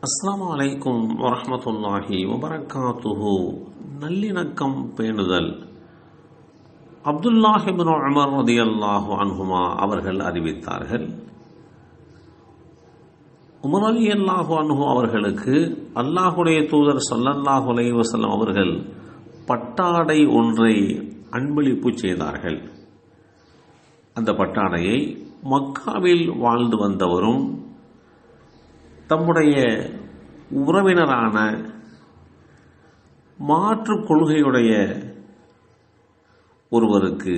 அஸ்ஸலாமு அலைக்கும் வரமத்துல்லாஹி வபரகாத்துஹு. நல்லிணக்கம் பேணுதல். அப்துல்லாஹிபின் அமர் ரதி அல்லாஹு அன்ஹுமா அவர்கள் அறிவித்தார்கள். உமர் அலி அல்லாஹு அன்ஹு அவர்களுக்கு அல்லாஹுடைய தூதர் சல்லல்லாஹு அலை வசல்லம் அவர்கள் பட்டாடை ஒன்றை அன்பளிப்பு செய்தார்கள். அந்த பட்டாடையை மக்காவில் வாழ்ந்து வந்தவரும் தம்முடைய உறவினரான மாற்று கொள்கையுடைய ஒருவருக்கு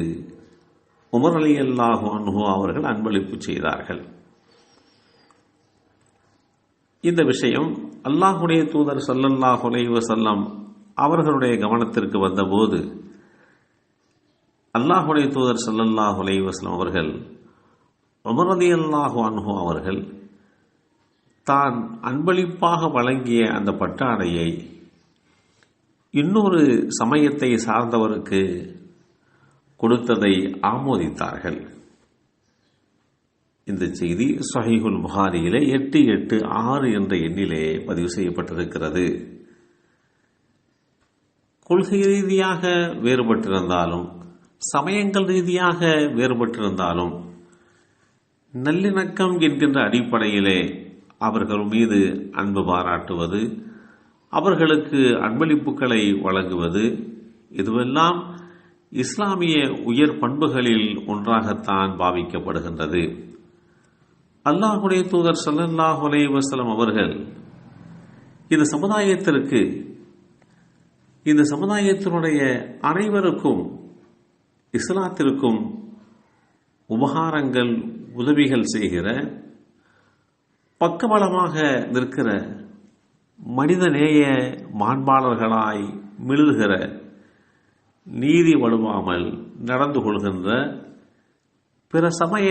உமர் அலி அல்லாஹு அன்ஹு அவர்கள் அன்பளிப்பு செய்தார்கள். இந்த விஷயம் அல்லாஹுடைய தூதர் சல்லல்லாஹு அலைஹி வஸல்லம் அவர்களுடைய கவனத்திற்கு வந்தபோது அல்லாஹுடைய தூதர் சல்லல்லாஹு அலைஹி அவர்கள் உமர் அலி அல்லாஹு அன்ஹு அவர்கள் தான் அன்பளிப்பாக வழங்கிய அந்த பட்டாடையை இன்னொரு சமயத்தை சார்ந்தவருக்கு கொடுத்ததை ஆமோதித்தார்கள். இந்த செய்தி சஹிஹுல் புகாரியிலே எட்டு எட்டு ஆறு என்ற எண்ணிலே பதிவு செய்யப்பட்டிருக்கிறது. கொள்கை ரீதியாக வேறுபட்டிருந்தாலும் சமயங்கள் ரீதியாக வேறுபட்டிருந்தாலும் நல்லிணக்கம் என்கின்ற அடிப்படையிலே அவர்கள் மீது அன்பு பாராட்டுவது அவர்களுக்கு அன்பளிப்புகளை வழங்குவது இதுவெல்லாம் இஸ்லாமிய உயர் பண்புகளில் ஒன்றாகத்தான் பாவிக்கப்படுகின்றது. அல்லாஹுடைய தூதர் சல்லல்லாஹ் அலைஹி அவர்கள் இந்த சமுதாயத்திற்கு இந்த சமுதாயத்தினுடைய அனைவருக்கும் இஸ்லாத்திற்கும் உபகாரங்கள் உதவிகள் செய்கிற பக்கபலமாக நிற்கிற மனிதநேய மாண்பாளர்களாய் மிளுகிற நீதி வலுவாமல் நடந்து கொள்கின்ற பிற சமய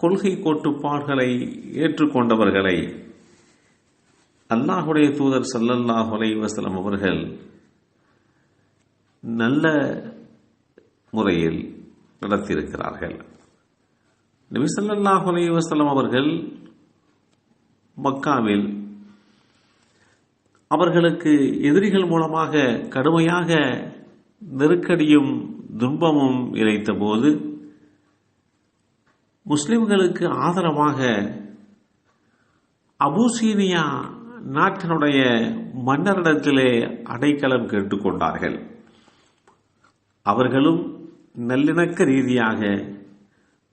கொள்கை கோட்டுப்பாடுகளை ஏற்றுக்கொண்டவர்களை அல்லாஹுடைய தூதர் சல்லல்லாஹ் அலைவசலம் அவர்கள் நல்ல முறையில் நடத்தியிருக்கிறார்கள். நபி ஸல்லல்லாஹு அவர்கள் மக்காவில். அவர்களுக்கு எதிரிகள் மூலமாக கடுமையாக நெருக்கடியும் துன்பமும் இழைத்த போது முஸ்லிம்களுக்கு ஆதரவாக அபூசீனியா நாட்டினுடைய மன்னரிடத்திலே அடைக்கலம் கேட்டுக்கொண்டார்கள். அவர்களும் நல்லிணக்க ரீதியாக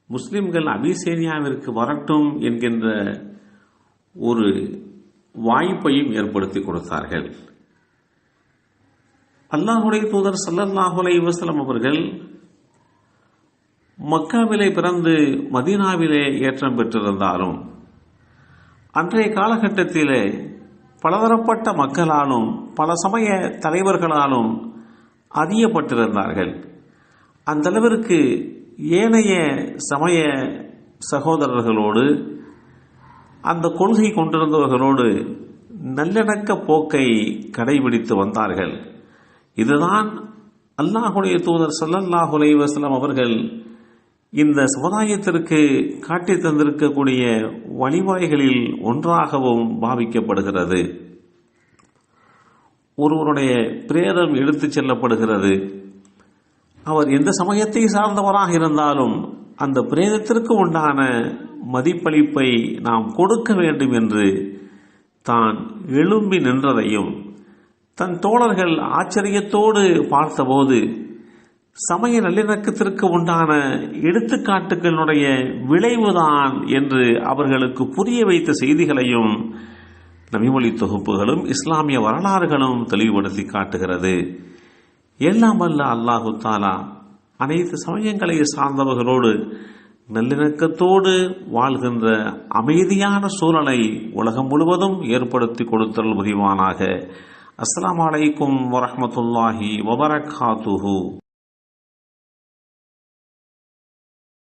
முஸ்லிம்கள் அபிசேனியாவிற்கு வரட்டும் என்கின்ற ஒரு வாய்ப்பையும் ஏற்படுத்தி கொடுத்தார்கள். அல்லாஹுடைய தூதர் சல்லல்லாஹு அலைஹி அவர்கள் மக்காவிலே பிறந்து மதீனாவிலே ஏற்றம் பெற்றிருந்தாலும் அன்றைய காலகட்டத்திலே பலதரப்பட்ட மக்களாலும் பல சமய தலைவர்களாலும் அறியப்பட்டிருந்தார்கள் அந்தளவிற்கு ஏனைய சமய சகோதரர்களோடு அந்த கொள்கை கொண்டிருந்தவர்களோடு நல்லிணக்க போக்கை கடைபிடித்து வந்தார்கள். இதுதான் அல்லாஹுடைய தூதர் சல்லல்லாஹுலே அலைஹி அவர்கள் இந்த சமுதாயத்திற்கு காட்டி தந்திருக்கக்கூடிய வழிவாய்களில் ஒன்றாகவும் பாவிக்கப்படுகிறது. ஒருவருடைய பிரேதம் எடுத்துச் செல்லப்படுகிறது. அவர் எந்த சமயத்தை சார்ந்தவராக இருந்தாலும் அந்த பிரேதத்திற்கு உண்டான மதிப்பளிப்பை நாம் கொடுக்க வேண்டும் என்று தான் எழும்பி நின்றதையும் தன் தோழர்கள் ஆச்சரியத்தோடு பார்த்தபோது சமய நல்லிணக்கத்திற்கு உண்டான எடுத்துக்காட்டுகளுடைய விளைவுதான் என்று அவர்களுக்கு புரிய வைத்த செய்திகளையும் நபிமொழி தொகுப்புகளும் இஸ்லாமிய வரலாறுகளும் தெளிவுபடுத்தி காட்டுகிறது. எல்லாம் வல்ல அல்லாஹு தாலா அனைத்து சமயங்களை சார்ந்தவர்களோடு நல்லிணக்கத்தோடு வாழ்கின்ற அமைதியான சூழலை உலகம் முழுவதும் ஏற்படுத்தி கொடுத்தல் புரிவானாக அஸ்லாம் வலைக்கும் வரமத்துல்லாஹி வபரகாத்துஹூ.